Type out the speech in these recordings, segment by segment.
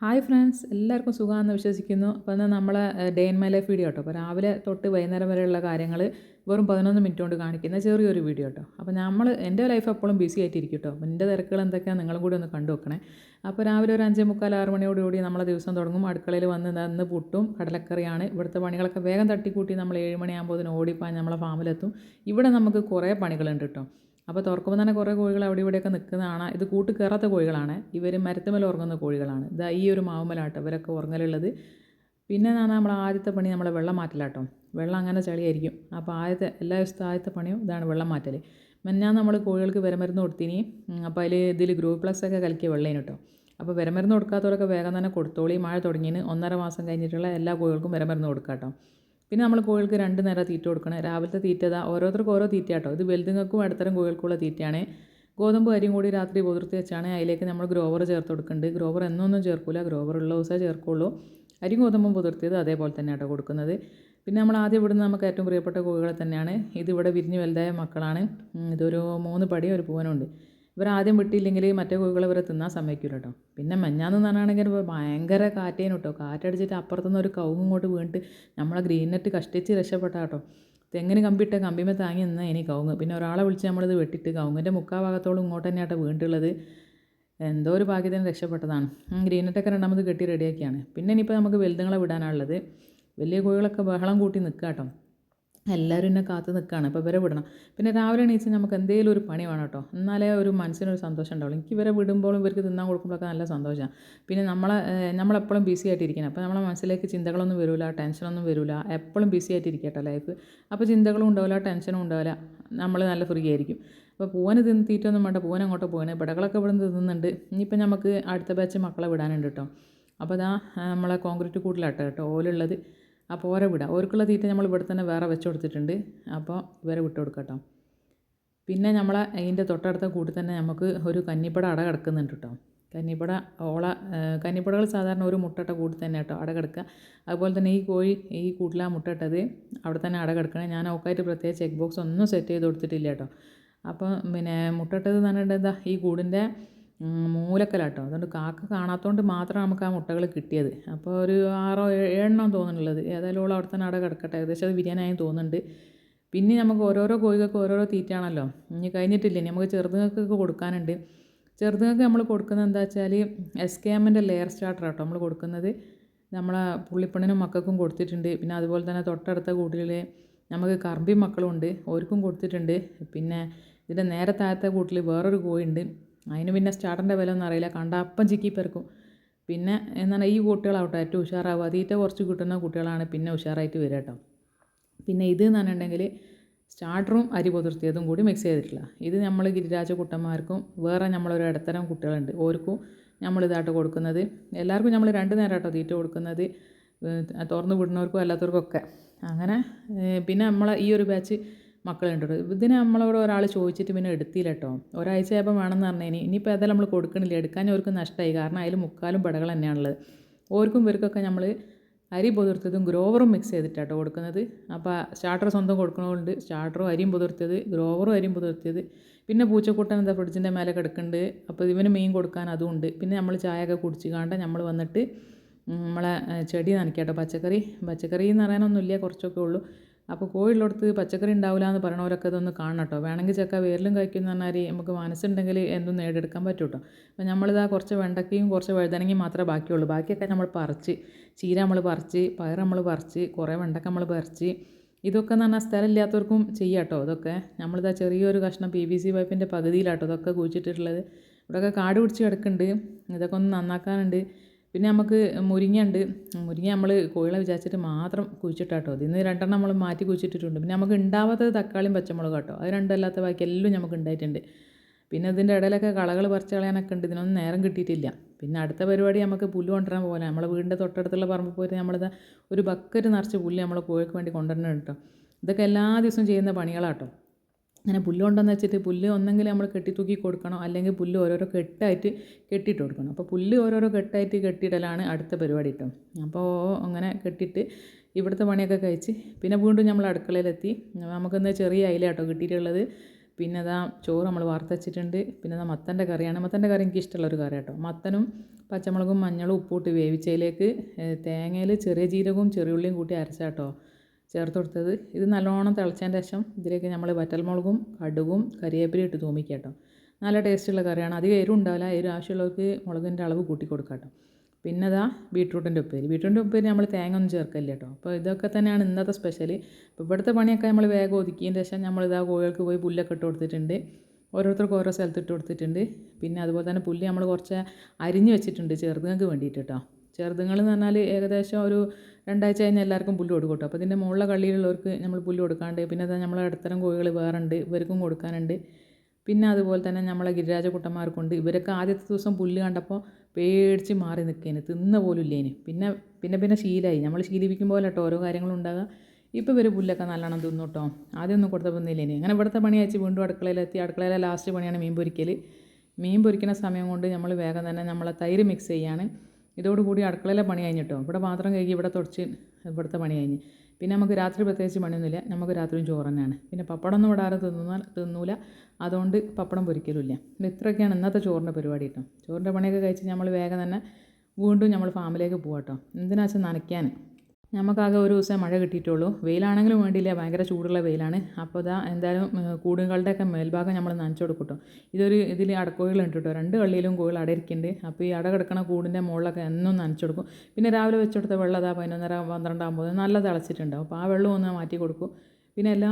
Hi friends എല്ലാവർക്കും സുഖമാണെന്ന് വിശ്വസിക്കുന്നു. അപ്പോൾ എന്നാൽ നമ്മളെ day in my life video കേട്ടോ അപ്പോൾ രാവിലെ തൊട്ട് വൈകുന്നേരം വരെയുള്ള കാര്യങ്ങൾ വെറും പതിനൊന്ന് മിനിറ്റ് കൊണ്ട് കാണിക്കുന്ന ചെറിയൊരു വീഡിയോ കേട്ടോ അപ്പോൾ നമ്മൾ എന്റെ ലൈഫ് എപ്പോഴും ബിസി ആയിട്ടിരിക്കും കേട്ടോ എന്റെ തിരക്കുകൾ എന്തൊക്കെയാണ് നിങ്ങളും കൂടി ഒന്ന് കണ്ടു വെക്കണേ അപ്പോൾ രാവിലെ ഒരു അഞ്ചേ മുക്കാൽ ആറ് മണിയോടുകൂടി നമ്മളെ ദിവസം തുടങ്ങും. അടുക്കളയിൽ വന്ന് നിന്ന് പുട്ടും കടലക്കറിയാണ്. ഇവിടുത്തെ പണികളൊക്കെ വേഗം തട്ടിക്കൂട്ടി നമ്മൾ ഏഴ് മണിയാകുമ്പോൾ ഓടിപ്പാൻ നമ്മളെ ഫാമിലെത്തും ഇവിടെ നമുക്ക് കുറേ പണികളുണ്ട് കേട്ടോ അപ്പോൾ തുറക്കുമ്പോൾ തന്നെ കുറേ കോഴികൾ അവിടെ ഇവിടെയൊക്കെ നിൽക്കുന്നതാണ്. ഇത് കൂട്ട് കയറാത്ത കോഴികളാണ്. ഇവർ മരത്തുമേൽ ഉറങ്ങുന്ന കോഴികളാണ്. ഇതാ ഈ ഒരു മാവുമലാട്ടോ ഇവരൊക്കെ ഉറങ്ങലുള്ളത്. പിന്നെ എന്നാണ് നമ്മൾ ആദ്യത്തെ പണി നമ്മളെ വെള്ളം മാറ്റലാട്ടോ വെള്ളം അങ്ങനെ ചളിയായിരിക്കും. അപ്പോൾ ആദ്യത്തെ എല്ലാ ദിവസത്തെ ആദ്യത്തെ പണിയും ഇതാണ് വെള്ളം മാറ്റൽ മെന്നാ നമ്മൾ കോഴികൾക്ക് വിരമരുന്ന് കൊടുത്തിനി. അപ്പോൾ അതിൽ ഇതിൽ ഗ്രൂപ്പ് പ്ലസ് ഒക്കെ കലക്കിയ വെള്ളം കേട്ടോ അപ്പോൾ വിരമരുന്ന് കൊടുക്കാത്തവരൊക്കെ വേഗം തന്നെ കൊടുത്തോളി. മഴ തുടങ്ങിയിന് ഒന്നര മാസം കഴിഞ്ഞിട്ടുള്ള എല്ലാ കോഴികൾക്കും വിരമരുന്ന് കൊടുക്കാം കേട്ടോ പിന്നെ നമ്മൾ കോഴികൾക്ക് രണ്ട് നേരം തീറ്റ കൊടുക്കണം. രാവിലത്തെ തീറ്റ ഇതാ ഓരോരുത്തർക്കും ഓരോ തീറ്റ കേട്ടോ ഇത് വലുതുങ്ങൾക്കും ഇടത്തരം കോഴികൾക്കുള്ള തീറ്റയാണ്. ഗോതമ്പ് അരിയും കൂടി രാത്രി കുതിർത്തി വെച്ചാണ് അതിലേക്ക് നമ്മൾ ഗ്രോവർ ചേർത്ത് കൊടുക്കുന്നുണ്ട് ഗ്രോവർ എന്നൊന്നും ചേർക്കില്ല ഗ്രോവർ ഉള്ള ദിവസമേ ചേർക്കുള്ളൂ. അരിയും ഗോതമ്പും കുതിർത്തിയത് അതേപോലെ തന്നെ കേട്ടോ കൊടുക്കുന്നത്. പിന്നെ നമ്മൾ ആദ്യം ഇവിടുന്ന് നമുക്ക് ഏറ്റവും പ്രിയപ്പെട്ട കോഴികളെ തന്നെയാണ്. ഇതിവിടെ വിരിഞ്ഞ് വലുതായ മക്കളാണ്. ഇതൊരു മൂന്ന് പടി ഒരു പൂവനുണ്ട്. ഇവർ ആദ്യം വിട്ടില്ലെങ്കിൽ മറ്റേ കോഴികൾ ഇവരെ തിന്നാൻ സമ്മതിക്കില്ല കേട്ടോ പിന്നെ മഞ്ഞാന്ന് പറഞ്ഞാണെങ്കിൽ ഭയങ്കര കാറ്റേനു കേട്ടോ കാറ്റടിച്ചിട്ട് അപ്പുറത്തുനിന്ന് ഒരു കവുങ്ങ് ഇങ്ങോട്ട് വീണിട്ട് നമ്മളെ ഗ്രീൻ നെറ്റ് കഷ്ടിച്ച് രക്ഷപ്പെട്ട കേട്ടോ തെങ്ങിന് കമ്പിട്ട കമ്പിമേ താങ്ങി നിന്ന ഇനി കൗങ്ങ് പിന്നെ ഒരാളെ വിളിച്ച് നമ്മളിത് വെട്ടിട്ട് കൗങ്ങിന്റെ മുക്കാ ഭാഗത്തോളം ഇങ്ങോട്ട് തന്നെയാട്ടോ വീണ്ടുള്ളത് എന്തോ ഒരു ഭാഗ്യത്തിന് രക്ഷപ്പെട്ടതാണ്. ഗ്രീൻ നെറ്റൊക്കെ രണ്ടാമത് കെട്ടി റെഡിയാക്കിയാണ്. പിന്നെ ഇനിയിപ്പോൾ നമുക്ക് വലുതുങ്ങളെ വിടാനുള്ളത് വലിയ കോഴികളൊക്കെ ബഹളം കൂട്ടി നിൽക്കുക കേട്ടോ എല്ലാവരും എന്നെ കാത്തു നിൽക്കുകയാണ് അപ്പോൾ ഇവരെ വിടണം. പിന്നെ രാവിലെ എണീച്ച് നമുക്ക് എന്തെങ്കിലും ഒരു പണി വേണം കേട്ടോ. എന്നാലേ ഒരു മനസ്സിനൊരു സന്തോഷം ഉണ്ടാവുള്ളൂ. എനിക്ക് ഇവരെ വിടുമ്പോഴും ഇവർക്ക് തിന്നാൻ കൊടുക്കുമ്പോഴൊക്കെ നല്ല സന്തോഷമാണ് പിന്നെ നമ്മളെ നമ്മളെപ്പോഴും ബിസി ആയിട്ടിരിക്കണം. അപ്പോൾ നമ്മളെ മനസ്സിലേക്ക് ചിന്തകളൊന്നും വരില്ല ടെൻഷനൊന്നും വരില്ല എപ്പോഴും ബിസി ആയിട്ടിരിക്കട്ടെ ലൈഫ് അപ്പോൾ ചിന്തകളും ഉണ്ടാവില്ല ടെൻഷനും ഉണ്ടാവില്ല. നമ്മൾ നല്ല ഫ്രീ ആയിരിക്കും. അപ്പോൾ പൂവന് തിന്ന് തീറ്റൊന്നും വേണ്ട. പൂവൻ അങ്ങോട്ട് പോകണേ പിടകളൊക്കെ ഇവിടെ നിന്ന് തിന്നുന്നുണ്ട്. ഇനിയിപ്പോൾ നമുക്ക് അടുത്ത ബാച്ച് മക്കളെ വിടാനുണ്ട് കേട്ടോ. അപ്പോൾ അതാ നമ്മളെ കോൺക്രീറ്റ് കൂട്ടിലാട്ടോ കേട്ടോ ഓലുള്ളത്. അപ്പോൾ ഓരെ വിടാം. ഓർക്കുള്ള തീറ്റ നമ്മൾ ഇവിടെ തന്നെ വേറെ വെച്ച് കൊടുത്തിട്ടുണ്ട്. അപ്പോൾ ഇവരെ വിട്ട് കൊടുക്കാം പിന്നെ നമ്മൾ അതിന്റെ തൊട്ടടുത്ത കൂട്ടിൽ തന്നെ നമുക്ക് ഒരു കന്നിപ്പട അട കിടക്കുന്നുണ്ട് കേട്ടോ. കന്നിപ്പട ഓള കന്നിപ്പടകൾ സാധാരണ ഒരു മുട്ടട്ട കൂട്ടിൽ തന്നെ കേട്ടോ അട കിടക്കുക. അതുപോലെ തന്നെ ഈ കോഴി ഈ കൂട്ടിലാണ് മുട്ടട്ടത് അവിടെ തന്നെ അട കിടക്കണേ. ഞാൻ ഒക്കായിട്ട് പ്രത്യേകിച്ച് ചെക്ക് ബോക്സ് ഒന്നും സെറ്റ് ചെയ്ത് കൊടുത്തിട്ടില്ല കേട്ടോ. അപ്പോൾ പിന്നെ മുട്ടട്ടത് എന്ന് പറഞ്ഞിട്ട് എന്താ ഈ കൂടിന്റെ മൂലക്കലാട്ടോ. അതുകൊണ്ട് കാക്ക കാണാത്തതുകൊണ്ട് മാത്രം നമുക്ക് ആ മുട്ടകൾ കിട്ടിയത്. അപ്പോൾ ഒരു ആറോ ഏഴെണ്ണം തോന്നുന്നുള്ളത്. ഏതായാലും ഓൾ അവിടെ തന്നെ അവിടെ കിടക്കട്ടെ. ഏകദേശം അത് ബിരിയാണിയായി തോന്നുന്നുണ്ട്. പിന്നെ നമുക്ക് ഓരോരോ കോഴികൾക്ക് ഓരോരോ തീറ്റയാണല്ലോ. ഇനി കഴിഞ്ഞിട്ടില്ല? ഇനി നമുക്ക് ചെറുതുങ്ങൾക്കൊക്കെ കൊടുക്കാനുണ്ട്. ചെറുതുങ്ങൾക്ക് നമ്മൾ കൊടുക്കുന്നത് എന്താ വെച്ചാൽ എസ് കെ എമ്മിന്റെ ലെയർ സ്റ്റാർട്ടർ കേട്ടോ നമ്മൾ കൊടുക്കുന്നത്. നമ്മളെ പുള്ളിപ്പണിനും മക്കൾക്കും കൊടുത്തിട്ടുണ്ട്. പിന്നെ അതുപോലെ തന്നെ തൊട്ടടുത്ത കൂട്ടിൽ നമുക്ക് കറമ്പി മക്കളുണ്ട്. അവർക്കും കൊടുത്തിട്ടുണ്ട്. പിന്നെ ഇതിന്റെ നേരെ കൂട്ടിൽ വേറൊരു കോഴിയുണ്ട്. അതിന് പിന്നെ സ്റ്റാർട്ടറിന്റെ വില ഒന്നും അറിയില്ല. കണ്ട അപ്പം ചിക്കി പെറുക്കും. പിന്നെ എന്താണ് ഈ കുട്ടികളാവട്ടെ ഏറ്റവും ഉഷാറാവുക. തീറ്റ കുറച്ച് കിട്ടുന്ന കുട്ടികളാണ് പിന്നെ ഉഷാറായിട്ട് വരിക കേട്ടോ. പിന്നെ ഇത് എന്ന് പറഞ്ഞിട്ടുണ്ടെങ്കിൽ സ്റ്റാർട്ടറും അരി പുതിർത്തിയതും കൂടി മിക്സ് ചെയ്തിട്ടില്ല. ഇത് നമ്മൾ ഗിരിരാജ കുട്ടന്മാർക്കും വേറെ നമ്മളൊരു ഇടത്തരം കുട്ടികളുണ്ട്. ഓർക്കും നമ്മളിതായിട്ട് കൊടുക്കുന്നത്. എല്ലാവർക്കും നമ്മൾ രണ്ട് നേരം കേട്ടോ തീറ്റ കൊടുക്കുന്നത്. തുറന്ന് വിടുന്നവർക്കും അല്ലാത്തവർക്കും ഒക്കെ അങ്ങനെ പിന്നെ നമ്മളെ ഈ ഒരു ബാച്ച് മക്കളുണ്ട്. ഇതിന് നമ്മളോട് ഒരാൾ ചോദിച്ചിട്ട് പിന്നെ എടുത്തില്ല കേട്ടോ ഒരാഴ്ച ആയപ്പോൾ വേണമെന്ന് പറഞ്ഞതിന് ഇനിയിപ്പോൾ ഏതായാലും നമ്മൾ കൊടുക്കണില്ല. എടുക്കാൻ അവർക്ക് നഷ്ടമായി കാരണം അതിൽ മുക്കാലും പടകൾ തന്നെയാണുള്ളത് ഓർക്കും ഇവർക്കൊക്കെ നമ്മൾ അരി പുതിർത്തതും ഗ്രോവറും മിക്സ് ചെയ്തിട്ടാട്ടോ കൊടുക്കുന്നത്. അപ്പോൾ സ്റ്റാർട്ടർ സ്വന്തം കൊടുക്കണതുകൊണ്ട് സ്റ്റാർട്ടറും അരിയും പുതിർത്തത് ഗ്രോവറും അരിയും പുതിർത്തിയത് പിന്നെ പൂച്ചക്കൂട്ടൻ എന്താ ഫ്രിഡ്ജിന്റെ മേലെ കിടക്കുന്നുണ്ട് അപ്പോൾ ഇവന് മീൻ കൊടുക്കാൻ അതുമുണ്ട് പിന്നെ നമ്മൾ ചായയൊക്കെ കുടിച്ച് കാണ്ട നമ്മൾ വന്നിട്ട് നമ്മളെ ചെടി നനയ്ക്കാട്ടോ പച്ചക്കറി പച്ചക്കറി എന്ന് പറയാനൊന്നുമില്ല. കുറച്ചൊക്കെ ഉള്ളൂ. അപ്പോൾ കോഴിയുള്ളടത്ത് പച്ചക്കറി ഉണ്ടാവില്ല എന്ന് പറയണവരൊക്കെ ഇതൊന്ന് കാണണം കേട്ടോ. വേണമെങ്കിൽ ചക്ക വേരിലും കഴിക്കുന്ന പറഞ്ഞാൽ നമുക്ക് മനസ്സുണ്ടെങ്കിൽ എന്തും നേടിയെടുക്കാൻ പറ്റും കേട്ടോ. അപ്പോൾ നമ്മളിതാ കുറച്ച് വെണ്ടക്കയും കുറച്ച് വഴുതനങ്ങയും മാത്രമേ ബാക്കിയുള്ളൂ. ബാക്കിയൊക്കെ നമ്മൾ പറിച്ച് ചീര നമ്മൾ പറിച്ച് പയർ നമ്മൾ പറിച്ച് കുറേ വെണ്ടക്ക നമ്മൾ പറിച്ച്. ഇതൊക്കെ എന്ന് പറഞ്ഞാൽ സ്ഥലമില്ലാത്തവർക്കും ചെയ്യാം കേട്ടോ ഇതൊക്കെ. നമ്മളിതാ ചെറിയൊരു കഷ്ണം പി വി സി പൈപ്പിന്റെ പകുതിയിലാട്ടോ ഇതൊക്കെ കുഴിച്ചിട്ടുള്ളത് ഇവിടെയൊക്കെ കാട് പിടിച്ച് കിടക്കുന്നുണ്ട്. ഇതൊക്കെ ഒന്ന് നന്നാക്കാനുണ്ട്. പിന്നെ നമുക്ക് മുരിങ്ങ ഉണ്ട് മുരിങ്ങ നമ്മൾ കോഴികളെ വിചാരിച്ചിട്ട് മാത്രം കുഴിച്ചിട്ടാട്ടോ. ഇന്ന് രണ്ടെണ്ണം നമ്മൾ മാറ്റി കുഴിച്ചിട്ടിട്ടുണ്ട്. പിന്നെ നമുക്ക് ഉണ്ടാവാത്തത് തക്കാളിയും പച്ചമുളകും കേട്ടോ അത് രണ്ടല്ലാത്ത ബാക്കി എല്ലാം നമുക്ക് ഉണ്ടായിട്ടുണ്ട്. പിന്നെ ഇതിന്റെ ഇടയിലൊക്കെ കളകൾ പറിച്ച് കളയാനൊക്കെ ഉണ്ട്. ഇതിനൊന്നും നേരം കിട്ടിയിട്ടില്ല. പിന്നെ അടുത്ത പരിപാടി നമുക്ക് പുല്ല് കൊണ്ടുവരാൻ പോലെ നമ്മളെ വീടിന്റെ തൊട്ടടുത്തുള്ള പറമ്പിൽ പോയിട്ട് നമ്മളിത് ഒരു ബക്കറ്റ് നിറച്ച് പുല്ല് നമ്മൾ കോഴിക്ക് വേണ്ടി കൊണ്ടുവരണം കേട്ടോ ഇതൊക്കെ എല്ലാ ദിവസവും ചെയ്യുന്ന പണികളാട്ടോ. അങ്ങനെ പുല്ലുണ്ടെന്ന് വെച്ചിട്ട് പുല്ല് ഒന്നെങ്കിൽ നമ്മൾ കെട്ടിത്തൂക്കി കൊടുക്കണം? അല്ലെങ്കിൽ പുല്ല് ഓരോരോ കെട്ടായിട്ട് കെട്ടിയിട്ട് കൊടുക്കണം? അപ്പോൾ പുല്ല് ഓരോരോ കെട്ടായിട്ട് കെട്ടിയിടലാണ് അടുത്ത പരിപാടി കേട്ടോ. അപ്പോൾ അങ്ങനെ കെട്ടിയിട്ട് ഇവിടുത്തെ പണിയൊക്കെ കഴിച്ച് പിന്നെ വീണ്ടും നമ്മൾ അടുക്കളയിലെത്തി. നമുക്കിന്ന് ചെറിയ അയില കേട്ടോ കിട്ടിയിട്ടുള്ളത്. പിന്നെ അതാ ചോറ് നമ്മൾ വറുത്തച്ചിട്ടുണ്ട് പിന്നെ അതാ മത്തന്റെ കറിയാണ്. മത്തന്റെ കറി എനിക്ക് ഇഷ്ടമുള്ള ഒരു കറി കേട്ടോ മത്തനും പച്ചമുളകും മഞ്ഞളും ഉപ്പൂട്ട് വേവിച്ചതിലേക്ക് തേങ്ങയിൽ ചെറിയ ജീരകവും ചെറിയ ചെറിയുള്ളിയും കൂട്ടി അരച്ചാട്ടോ. ചേർത്ത് കൊടുത്തത്. ഇത് നല്ലോണം തിളച്ചതിന് ശേഷം ഇതിലേക്ക് നമ്മൾ വറ്റൽമുളകും കടുകും കരിവേപ്പിലയും ഇട്ട് തൂമിക്കുക കേട്ടോ. നല്ല ടേസ്റ്റുള്ള കറിയാണ്. അധികം എരിവ് ഉണ്ടാവില്ല. എരിവ് ആവശ്യമുള്ളവർക്ക് മുളകിന്റെ അളവ് കൂട്ടി കൊടുക്കാം കേട്ടോ. പിന്നെ അതാ ബീട്രൂട്ടിന്റെ ഉപ്പേരി. ബീട്രൂട്ടിന്റെ ഉപ്പേരി നമ്മൾ തേങ്ങ ഒന്നും ചേർക്കില്ല കേട്ടോ. അപ്പോൾ ഇതൊക്കെ തന്നെയാണ് ഇന്നത്തെ സ്പെഷ്യൽ ഇപ്പോൾ ഇവിടുത്തെ പണിയൊക്കെ നമ്മൾ വേഗം ഒതുക്കിയതിന് ശേഷം നമ്മളിതാ കോഴികൾക്ക് പോയി പുല്ലൊക്കെ ഇട്ട് കൊടുത്തിട്ടുണ്ട്. ഓരോരുത്തർക്ക് ഓരോ സ്ഥലത്ത് ഇട്ട് കൊടുത്തിട്ടുണ്ട്. പിന്നെ അതുപോലെ തന്നെ പുല്ല് നമ്മൾ കുറച്ച് അരിഞ്ഞ് വെച്ചിട്ടുണ്ട് ചെറുതുങ്ങൾക്ക് വേണ്ടിയിട്ട് കേട്ടോ. ചെറുതുങ്ങൾ എന്ന് പറഞ്ഞാൽ ഏകദേശം ഒരു രണ്ടാഴ്ച കഴിഞ്ഞാൽ എല്ലാവർക്കും പുല്ല് കൊടുക്കും കേട്ടോ. അപ്പോൾ ഇതിന്റെ മുകളിലെ കള്ളിയിലുള്ളവർക്ക് നമ്മൾ പുല്ല് കൊടുക്കാണ്ട് പിന്നെ അത് നമ്മളെ ഇടത്തരം കോഴികൾ വേറെ ഉണ്ട് ഇവർക്കും കൊടുക്കാനുണ്ട്. പിന്നെ അതുപോലെ തന്നെ നമ്മളെ ഗിരിരാജ കുട്ടന്മാർക്കുണ്ട്. ഇവരൊക്കെ ആദ്യത്തെ ദിവസം പുല്ല് കണ്ടപ്പോൾ പേടിച്ച് മാറി നിൽക്കേന് തിന്ന പോലും ഇല്ലേന്. പിന്നെ പിന്നെ പിന്നെ ശീലമായി നമ്മൾ ശീലിപ്പിക്കും പോലെ കേട്ടോ ഓരോ കാര്യങ്ങളും ഉണ്ടാകുക ഇപ്പോൾ ഇവർ പുല്ലൊക്കെ നല്ലോണം തിന്നു കേട്ടോ. ആദ്യം ഒന്നും കൊടുത്ത തിന്നില്ലേന് അങ്ങനെ ഇവിടുത്തെ പണി അയച്ച് വീണ്ടും അടുക്കളയിലെത്തി അടുക്കളയിലെ ലാസ്റ്റ് പണിയാണ് മീൻ പൊരിക്കൽ. മീൻ പൊരിക്കുന്ന സമയം കൊണ്ട് നമ്മൾ വേഗം തന്നെ നമ്മളെ തൈര് മിക്സ് ചെയ്യാണ്. ഇതോടുകൂടി അടുക്കളയിലെ പണി കഴിഞ്ഞിട്ടോ? ഇവിടെ പാത്രം കഴുകി ഇവിടെ തുടച്ച് ഇവിടുത്തെ പണി കഴിഞ്ഞ്. പിന്നെ നമുക്ക് രാത്രി പ്രത്യേകിച്ച് പണിയൊന്നുമില്ല. നമുക്ക് രാത്രിയും ചോറ് തന്നെയാണ്. പിന്നെ പപ്പടമൊന്നും ഇവിടെ ആരും തിന്നുന്ന തിന്നൂല. അതുകൊണ്ട് പപ്പടം പൊരിക്കലുമില്ല. പിന്നെ ഇത്രയൊക്കെയാണ് ഇന്നത്തെ ചോറിന്റെ പരിപാടി കേട്ടോ. ചോറിന്റെ പണിയൊക്കെ കഴിച്ച് നമ്മൾ വേഗം തന്നെ വീണ്ടും നമ്മൾ ഫാമിലേക്ക് പോകാം കേട്ടോ എന്തിനാ വെച്ചാൽ നനയ്ക്കാൻ? നമുക്കാകെ ഒരു ദിവസം മഴ കിട്ടിയിട്ടുള്ളൂ. വെയിലാണെങ്കിലും വേണ്ടിയില്ല ഭയങ്കര ചൂടുള്ള വെയിലാണ്. അപ്പോൾ ഇതാ എന്തായാലും കൂടുകളുടെയൊക്കെ മേൽഭാഗം നമ്മൾ നനച്ചു കൊടുക്കും ഇതൊരു ഇതിൽ അടക്കോഴികളുണ്ട് കേട്ടോ. രണ്ട് കള്ളിയിലും കോഴികൾ അടയിരിക്കുന്നുണ്ട് അപ്പോൾ ഈ അട കിടക്കണ കൂടിന്റെ മുകളിലൊക്കെ എന്നും നനച്ചു കൊടുക്കും. പിന്നെ രാവിലെ വെച്ചെടുത്ത വെള്ളം അതാ പതിനൊന്നര പന്ത്രണ്ടാകുമ്പോൾ നല്ല തിളച്ചിട്ടുണ്ടാവും. അപ്പോൾ ആ വെള്ളം ഒന്ന് മാറ്റി കൊടുക്കും. പിന്നെ എല്ലാ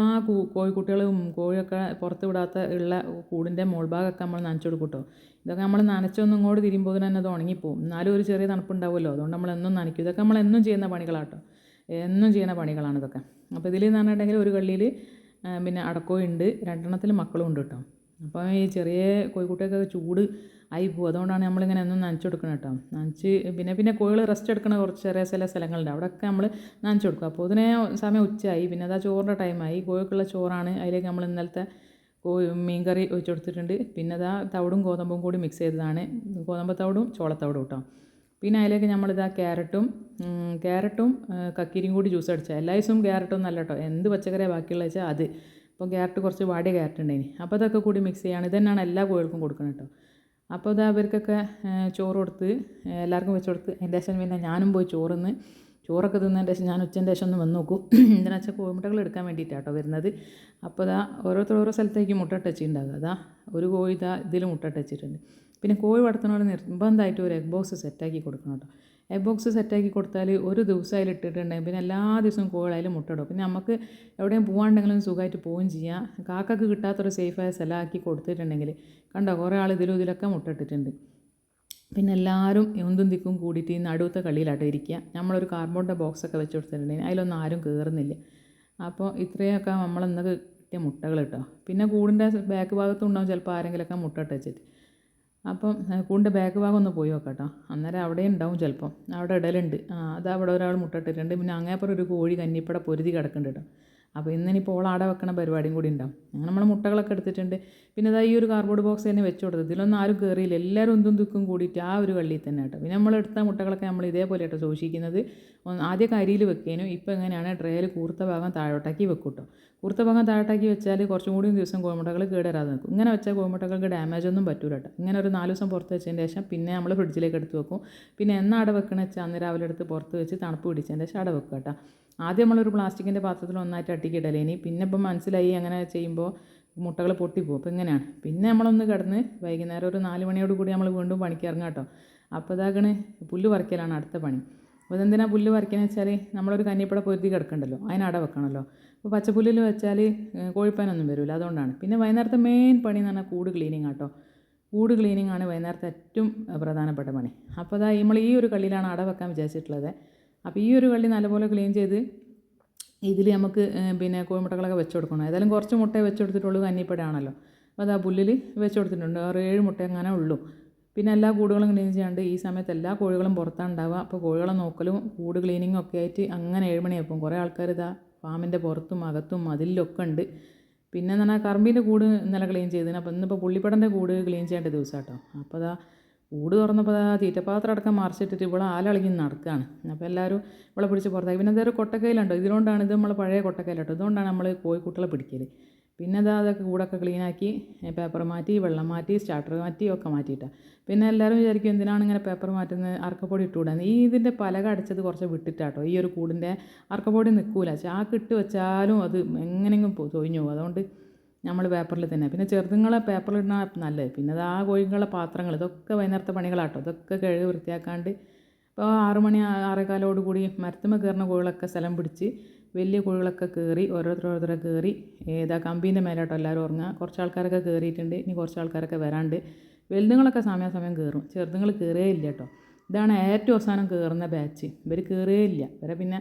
കോഴിക്കുട്ടികളും കോഴിയൊക്കെ പുറത്ത് വിടാത്ത ഉള്ള കൂടിന്റെ മുൾഭാഗമൊക്കെ നമ്മൾ നനച്ചു കൊടുക്കും കേട്ടോ ഇതൊക്കെ നമ്മൾ നനച്ചൊന്നും ഇങ്ങോട്ട് തിരുമ്പോൾ തന്നെ അത് ഉണങ്ങിപ്പോവും. എന്നാലും ഒരു ചെറിയ തണുപ്പുണ്ടാവുമല്ലോ. അതുകൊണ്ട് നമ്മൾ എന്നും നനയ്ക്കും. ഇതൊക്കെ നമ്മൾ എന്നും ചെയ്യുന്ന പണികളാട്ടോ. എന്നും ചെയ്യുന്ന പണികളാണ് ഇതൊക്കെ അപ്പോൾ ഇതിൽ എന്ന് പറഞ്ഞിട്ടുണ്ടെങ്കിൽ ഒരു കള്ളിയിൽ പിന്നെ അടക്കോയുണ്ട്. രണ്ടെണ്ണത്തിൽ മക്കളും ഉണ്ട് കേട്ടോ. അപ്പോൾ ഈ ചെറിയ കോഴിക്കുട്ടിയൊക്കെ ചൂട് ആയി പോകും. അതുകൊണ്ടാണ് നമ്മളിങ്ങനെ ഒന്നും നനച്ചു കൊടുക്കണം കേട്ടോ. നനച്ച് പിന്നെ പിന്നെ കോഴികൾ റെസ്റ്റ് എടുക്കണ കുറച്ച് ചെറിയ ചില സ്ഥലങ്ങളുണ്ട്. അവിടെയൊക്കെ നമ്മൾ നനച്ചു കൊടുക്കും. അപ്പോൾ ഇതിനെ സമയം ഉച്ചയായി. പിന്നെ അതാ ചോറിന്റെ ടൈമായി കോഴിക്കുള്ള ചോറാണ് അതിലേക്ക് നമ്മൾ ഇന്നലത്തെ കോഴി മീൻ കറി ഒഴിച്ച് കൊടുത്തിട്ടുണ്ട്. പിന്നെ അതാ തവിടും ഗോതമ്പും കൂടി മിക്സ് ചെയ്തതാണ്. ഗോതമ്പ് തവിടും ചോളത്തവിടും കേട്ടോ. പിന്നെ അതിലേക്ക് നമ്മളിതാ ക്യാരറ്റും ക്യാരറ്റും കക്കിരിയും കൂടി ജ്യൂസ് അടിച്ചാൽ എല്ലാ ദിവസവും ക്യാരറ്റൊന്നും അല്ല കേട്ടോ. എന്ത് പച്ചക്കറിയാണ് ബാക്കിയുള്ള വെച്ചാൽ അത്. അപ്പോൾ ക്യാരറ്റ് കുറച്ച് വാടിയ ക്യാരറ്റ് ഉണ്ടായിനി. അപ്പോൾ അതൊക്കെ കൂടി മിക്സ് ചെയ്യാണ്. ഇതന്നെയാണ് എല്ലാ കോഴികൾക്കും കൊടുക്കുന്നത് കേട്ടോ. അപ്പോൾ അത് അവർക്കൊക്കെ ചോറ് കൊടുത്ത് എല്ലാവർക്കും വെച്ച് കൊടുത്ത്. അതിന്റെ ശേഷം പിന്നെ ഞാനും പോയി ചോറിന്ന്. ചോറൊക്കെ തിന്നതിന്റെ ശേഷം ഞാൻ ഉച്ചന്റെ ശേഷം ഒന്ന് വന്ന് നോക്കും. എന്തിനാ വെച്ചാൽ കോഴിമുട്ടകൾ എടുക്കാൻ വേണ്ടിയിട്ടാണ് കേട്ടോ വരുന്നത്. അപ്പോൾ ഇതാ ഓരോരുത്തർ ഓരോ സ്ഥലത്തേക്ക് മുട്ട ടച്ചിട്ടുണ്ടാകുക അതാ ഒരു കോഴി ഇതാ ഇതിൽ മുട്ട ടച്ചിട്ടുണ്ട് പിന്നെ കോഴി വളർത്തുന്നവർ നിർബന്ധമായിട്ട് ഒരു എഗ് ബോക്സ് സെറ്റാക്കി കൊടുക്കണം കേട്ടോ. എഗ് ബോക്സ് സെറ്റാക്കി കൊടുത്താൽ ഒരു ദിവസം അതിൽ ഇട്ടിട്ടുണ്ടെങ്കിൽ പിന്നെ എല്ലാ ദിവസവും കോഴായാലും മുട്ടയിടും പിന്നെ നമുക്ക് എവിടെയും പോകാണ്ടെങ്കിലും സുഖമായിട്ട് പോവുകയും ചെയ്യാം. കാക്കക്ക് കിട്ടാത്തൊരു സേഫായ സ്ഥലമാക്കി കൊടുത്തിട്ടുണ്ടെങ്കിൽ കണ്ടോ കുറേ ആൾ ഇതിലും ഇതിലൊക്കെ മുട്ടയിട്ടിട്ടുണ്ട് പിന്നെ എല്ലാവരും എന്തും തിക്കും കൂടിയിട്ട് ഈ നടുവത്തെ കളിയിലാട്ടോ ഇരിക്കുക. നമ്മളൊരു കാർബോണിന്റെ ബോക്സൊക്കെ വെച്ച് കൊടുത്തിട്ടുണ്ടെങ്കിൽ അതിലൊന്നും ആരും കയറുന്നില്ല അപ്പോൾ ഇത്രയൊക്കെ നമ്മൾ ഇന്നൊക്കെ കിട്ടിയ മുട്ടകൾ കേട്ടോ. പിന്നെ കൂടിന്റെ ബാക്ക് ഭാഗത്തും ഉണ്ടാവും ചിലപ്പോൾ ആരെങ്കിലുമൊക്കെ മുട്ട ഇട്ട് വെച്ചിട്ട്. അപ്പം കൂടിന്റെ ബാക്ക് ഭാഗം ഒന്ന് പോയി നോക്കാം കേട്ടോ അന്നേരം അവിടെ ഉണ്ടാവും ചിലപ്പം. അവിടെ ഇടലുണ്ട്. ആ അത് അവിടെ ഒരാൾ മുട്ടിട്ടിട്ടുണ്ട് പിന്നെ അങ്ങേപ്പുറം ഒരു കോഴി കന്നിപ്പട പൊരുതി കിടക്കുന്നുണ്ട് കേട്ടോ. അപ്പോൾ ഇന്നിനിപ്പോൾ ഓൾ ആടെ വെക്കണ പരിപാടിയും കൂടി ഉണ്ടാവും. അങ്ങനെ നമ്മൾ മുട്ടകളൊക്കെ എടുത്തിട്ടുണ്ട്. പിന്നെ ഇതാ ഈ ഒരു കാർഡ്ബോർഡ് ബോക്സ് തന്നെ വെച്ച് കൊടുത്തത്. ഇതിലൊന്നും ആരും കയറിയില്ല എല്ലാവരും എന്തും ദുഃഖം കൂടിയിട്ട് ആ ഒരു വള്ളിയിൽ തന്നെ കേട്ടോ. പിന്നെ നമ്മൾ എടുത്ത മുട്ടകളൊക്കെ നമ്മൾ ഇതേപോലെ കേട്ടോ സൂക്ഷിക്കുന്നത്. ആദ്യം അരിയിൽ വെക്കാനും. ഇപ്പോൾ എങ്ങനെയാണ്? ട്രേയിൽ കൂർത്ത ഭാഗം താഴോട്ടാക്കി വെക്കും കേട്ടോ കൂർത്ത ഭാഗം താഴോട്ടാക്കി വെച്ചാൽ കുറച്ചും കൂടി ദിവസം കോഴിമുട്ടകൾ കേടരാതെ നിൽക്കും. ഇങ്ങനെ വെച്ചാൽ കോഴിമുട്ടകൾക്ക് ഡാമേജ് ഒന്നും പറ്റൂല കേട്ടോ. ഇങ്ങനെ ഒരു നാല് ദിവസം പുറത്ത് വെച്ചതിന് ശേഷം പിന്നെ നമ്മൾ ഫ്രിഡ്ജിലേക്ക് എടുത്ത് വെക്കും. പിന്നെ എന്നാ അട വെക്കണ വെച്ചാൽ അന്ന് രാവിലെ എടുത്ത് പുറത്ത് വെച്ച് തണുപ്പ് പിടിച്ചതിന് ശേഷം അട വെക്കുക കേട്ടോ. ആദ്യം നമ്മളൊരു പ്ലാസ്റ്റിക്കിന്റെ പാത്രത്തിൽ ഒന്നായിട്ട് അട്ടിക്ക് ഇനി പിന്നെ ഇപ്പം മനസ്സിലായി അങ്ങനെ ചെയ്യുമ്പോൾ മുട്ടകൾ പൊട്ടിപ്പോകും അപ്പോൾ ഇങ്ങനെയാണ്. പിന്നെ നമ്മളൊന്ന് കിടന്ന് വൈകുന്നേരം ഒരു നാല് മണിയോട് കൂടി നമ്മൾ വീണ്ടും പണിക്കിറങ്ങാം കേട്ടോ. അപ്പോൾ ഇതാകണ് പുല്ല് പറിക്കലാണ് അടുത്ത പണി. അപ്പോൾ ഇതെന്തിനാ പുല്ല് പറിക്കുന്നത് വെച്ചാൽ നമ്മളൊരു കന്നിപ്പട പൊരുതി കിടക്കണ്ടല്ലോ അതിനട വെക്കണമല്ലോ അപ്പോൾ പച്ചപ്പുല്ലിൽ വെച്ചാൽ കോഴിപ്പാനൊന്നും വരില്ല അതുകൊണ്ടാണ്. പിന്നെ വൈകുന്നേരത്തെ മെയിൻ പണി എന്ന് പറഞ്ഞാൽ കൂട് ക്ലീനിങ് ആട്ടോ കൂട് ക്ലീനിങ് ആണ് വൈകുന്നേരത്തെ ഏറ്റവും പ്രധാനപ്പെട്ട പണി. അപ്പോൾ അതാ നമ്മൾ ഈ ഒരു കള്ളിയിലാണ് അട വെക്കാൻ വിചാരിച്ചിട്ടുള്ളത്. അപ്പോൾ ഈ ഒരു കള്ളി നല്ലപോലെ ക്ലീൻ ചെയ്ത് ഇതിൽ നമുക്ക് പിന്നെ കോഴിമുട്ടകളൊക്കെ വെച്ച് കൊടുക്കണം. ഏതായാലും കുറച്ച് മുട്ടയെ വെച്ച് കൊടുത്തിട്ടുള്ളൂ കന്നിപ്പടയാണല്ലോ അപ്പോൾ അത് ആ പുല്ലിൽ വെച്ച് കൊടുത്തിട്ടുണ്ട്. ആറ് ഏഴ് മുട്ട അങ്ങനെ ഉള്ളൂ. പിന്നെ എല്ലാ കൂടുകളും ക്ലീൻ ചെയ്യാണ്ട് ഈ സമയത്ത് എല്ലാ കോഴികളും പുറത്താണ് ഉണ്ടാവുക. അപ്പോൾ കോഴികളെ നോക്കലും കൂട് ക്ലീനിങ്ങും ഒക്കെ ആയിട്ട് അങ്ങനെ ഏഴ് മണിയാവും കുറേ ആൾക്കാർ ഇതാ ഫാമിന്റെ പുറത്തും അകത്തും മതിലൊക്കെ ഉണ്ട്. പിന്നെ എന്ന് പറഞ്ഞാൽ കറമ്പിന്റെ കൂട് ഇന്നലെ ക്ലീൻ ചെയ്തതിന് അപ്പോൾ ഇന്നിപ്പോൾ പുള്ളിപ്പടന്റെ കൂട് ക്ലീൻ ചെയ്യേണ്ട ദിവസം കേട്ടോ അപ്പോൾ അതാ കൂട് തുറന്നപ്പോൾ ആ തീറ്റപ്പാത്രം അടക്കം മറിച്ചിട്ടിട്ട് ഇവിടെ ആലളകി നടക്കുകയാണ് അപ്പോൾ എല്ലാവരും ഇവിടെ പിടിച്ച് പുറത്താക്കി. പിന്നെ അതൊരു കൊട്ടക്കയിലുണ്ടോ? ഇതുകൊണ്ടാണ് ഇത് നമ്മൾ പഴയ കൊട്ടക്കയിലാട്ടോ. ഇതുകൊണ്ടാണ് നമ്മൾ കോഴിക്കുട്ടികളെ പിടിക്കൽ പിന്നെ അത് അതൊക്കെ കൂടൊക്കെ ക്ലീനാക്കി പേപ്പർ മാറ്റി വെള്ളം മാറ്റി സ്റ്റാർട്ടർ മാറ്റി ഒക്കെ മാറ്റിയിട്ടാണ് പിന്നെ എല്ലാവരും വിചാരിക്കും എന്തിനാണ് ഇങ്ങനെ പേപ്പർ മാറ്റുന്നത് അർക്കപ്പൊടി ഇട്ടുകൂടാന്ന്. ഈ ഇതിന്റെ പലക അടിച്ചത് കുറച്ച് വിട്ടിട്ടാട്ടോ. ഈ ഒരു കൂടിന്റെ അർക്കപ്പൊടി നിൽക്കൂല ചാക്ക് ഇട്ട് വെച്ചാലും അത് എങ്ങനെയെങ്കിലും തൊഴിഞ്ഞു പോകും. അതുകൊണ്ട് നമ്മൾ പേപ്പറിൽ തന്നെ. പിന്നെ ചെറുതുങ്ങളെ പേപ്പറിൽ ഇടണ നല്ലത്. പിന്നെ അത് ആ കോഴികളുടെ പാത്രങ്ങൾ ഇതൊക്കെ വൈകുന്നേരത്തെ പണികളാട്ടോ. ഇതൊക്കെ കഴുകി വൃത്തിയാക്കാണ്ട്. ഇപ്പോൾ ആറ് മണി ആറേകാലോട് മരത്തുമ്മ കയറുന്ന കോഴികളൊക്കെ സ്ഥലം പിടിച്ച് വലിയ കുഴികളൊക്കെ കയറി ഓരോരുത്തർ ഓരോരുത്തരെ കയറി ഏതാ കമ്പീന്റെ മേലോട്ടോ എല്ലാവരും ഉറങ്ങുക കുറച്ച് ആൾക്കാരൊക്കെ കയറിയിട്ടുണ്ട് ഇനി കുറച്ച് ആൾക്കാരൊക്കെ വരാണ്ട്. വലുതുങ്ങളൊക്കെ സമയാസമയം കയറും ചെറുതുങ്ങൾ കയറേ ഇല്ല കേട്ടോ. ഇതാണ് ഏറ്റവും അവസാനം കയറുന്ന ബാച്ച്. ഇവർ കയറേ ഇല്ല. ഇവരെ പിന്നെ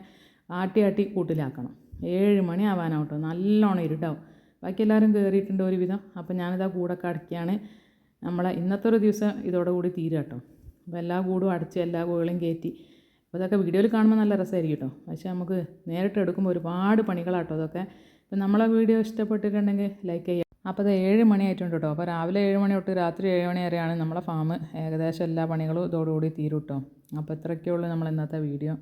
ആട്ടി ആട്ടി കൂട്ടിലാക്കണം. ഏഴ് മണി ആവാനാവട്ടോ. നല്ലോണം ഇരുട്ടാവും. ബാക്കി എല്ലാവരും കയറിയിട്ടുണ്ട് ഒരുവിധം. അപ്പോൾ ഞാനിതാ കൂടൊക്കെ അടയ്ക്കുകയാണ് നമ്മളെ ഇന്നത്തെ ഒരു ദിവസം ഇതോടുകൂടി തീരാട്ടോ അപ്പോൾ എല്ലാ കൂടും അടച്ച് എല്ലാ കോഴികളും കയറ്റി അപ്പോൾ ഇതൊക്കെ വീഡിയോയിൽ കാണുമ്പോൾ നല്ല രസമായിരിക്കും കേട്ടോ. പക്ഷേ നമുക്ക് നേരിട്ട് എടുക്കുമ്പോൾ ഒരുപാട് പണികളാട്ടോ അതൊക്കെ ഇപ്പം നമ്മളെ വീഡിയോ ഇഷ്ടപ്പെട്ടിട്ടുണ്ടെങ്കിൽ ലൈക്ക് ചെയ്യുക. അപ്പോൾ അത് ഏഴ് മണിയായിട്ടുണ്ട് കേട്ടോ. അപ്പോൾ രാവിലെ ഏഴ് മണി തൊട്ട് രാത്രി ഏഴ് മണി വരെയാണ് നമ്മളെ ഫാം ഏകദേശം എല്ലാ പണികളും ഇതോടുകൂടി തീരും കേട്ടോ. അപ്പോൾ ഇത്രയൊക്കെയുള്ളൂ നമ്മൾ ഇന്നത്തെ വീഡിയോ.